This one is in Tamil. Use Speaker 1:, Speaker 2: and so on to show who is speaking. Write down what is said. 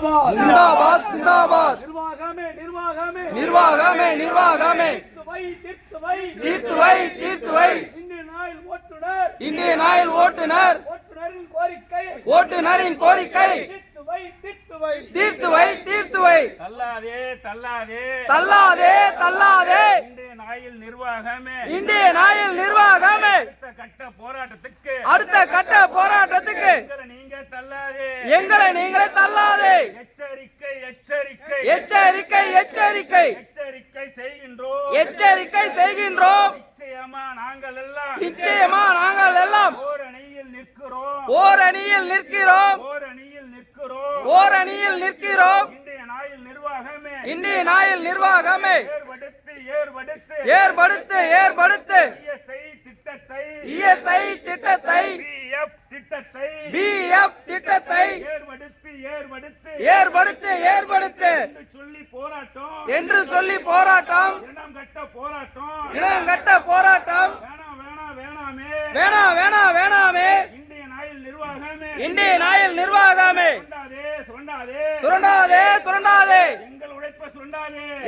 Speaker 1: ஜிந்தாபாத்
Speaker 2: சிந்தாபாத் சிந்தாபாத்.
Speaker 1: நிர்வாகமே நிர்வாகமே.
Speaker 2: நிர்வாகமே நிர்வாகமே.
Speaker 1: தீர்த்து வை தீர்த்து வை.
Speaker 2: தீர்த்து
Speaker 1: இந்தியன் ஆயில் ஓட்டுநர்
Speaker 2: இந்தியன் ஆயில் ஓட்டுநர்
Speaker 1: ஓட்டுநரின் கோரிக்கை.
Speaker 2: ஓட்டுநரின் கோரிக்கை.
Speaker 1: தீர்த்து வை தீர்த்து வை.
Speaker 3: தள்ளாதே தள்ளாதே.
Speaker 2: தள்ளாதே தள்ளாதே.
Speaker 3: இந்தியன் ஆயில் நிர்வாகமே.
Speaker 2: இந்தியன் ஆயில் நிர்வாகமே.
Speaker 3: அடுத்த கட்ட போராட்டத்துக்கு.
Speaker 2: அடுத்த கட்ட போராட்டத்துக்கு
Speaker 3: எங்களை
Speaker 2: நீங்களே தள்ளாதே.
Speaker 3: எச்சரிக்கை எச்சரிக்கை.
Speaker 2: எச்சரிக்கை எச்சரிக்கை.
Speaker 3: எச்சரிக்கை செய்கின்றோம்.
Speaker 2: எச்சரிக்கை செய்கின்றோம்.
Speaker 3: நிச்சயமா நாங்கள் எல்லாம்.
Speaker 2: நிச்சயமா நாங்கள் எல்லாம்.
Speaker 3: ஓர் அணியில் நிற்கிறோம்.
Speaker 2: ஓர் அணியில் நிற்கிறோம்.
Speaker 3: ஓர் அணியில் நிற்கிறோம்.
Speaker 2: ஓர் அணியில் நிற்கிறோம்.
Speaker 3: இந்தியன் ஆயில் நிர்வாகமே.
Speaker 2: இந்தியன் ஆயில் நிர்வாகமே.
Speaker 3: ஏற்படுத்து ஏற்படுத்து.
Speaker 2: ஏற்படுத்து ஏற்படுத்து.
Speaker 3: இஎஸ்ஐ திட்டத்தை.
Speaker 2: இஎஸ்ஐ திட்டத்தை.
Speaker 3: திட்டத்தை
Speaker 2: பிஎஃப் திட்டத்தை
Speaker 3: ஏற்படுத்து ஏற்படுத்து
Speaker 2: ஏற்படுத்து ஏற்படுத்து
Speaker 3: என்று சொல்லி போராட்டம்.
Speaker 2: என்று சொல்லி போராட்டம்.
Speaker 3: இரண்டாம் கட்ட போராட்டம்.
Speaker 2: இளங்கட்ட போராட்டம்.
Speaker 3: வேணாம் வேணாம் வேணாமே.
Speaker 2: வேணாம் வேணாம் வேணாமே.
Speaker 3: இந்தியன் ஆயில் நிர்வாகமே.
Speaker 2: இந்தியன் ஆயில் நிர்வாகமே.
Speaker 3: சுரண்டாதே சுரண்டாதே.
Speaker 2: சுரண்டாதே சுரண்டாதே.
Speaker 3: எங்கள் உழைப்ப சுரண்டாதே.